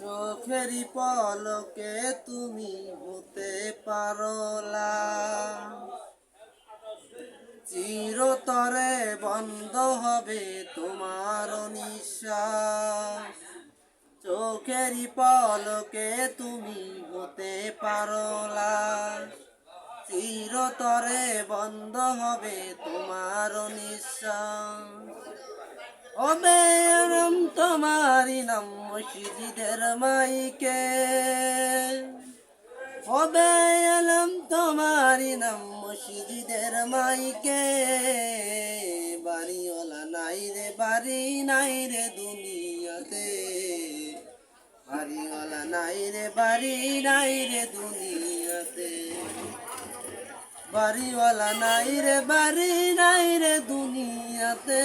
চোখেরই পলকে তুমি হতে পারো লাশ। চিরতরে বন্ধ হবে তোমার নিঃশ্বাস চোখেরই পলকে তুমি হতে পারো লাশ। চিরতরে বন্ধ হবে তোমার নিঃশ্বাস ও বেরম তোমারি নাম মসজিদের মাইকে। ও বেলম তোমারি নাম মসজিদের মাইকে। বাড়িওয়ালা নাই রে, বাড়ি নাই রে দুনিয়াতে। বাড়িওয়ালা নাই রে, বাড়ি নাই রে দুনিয়াতে। বাড়িওয়ালা নাই রে, বাড়ি নাই রে দুনিয়াতে।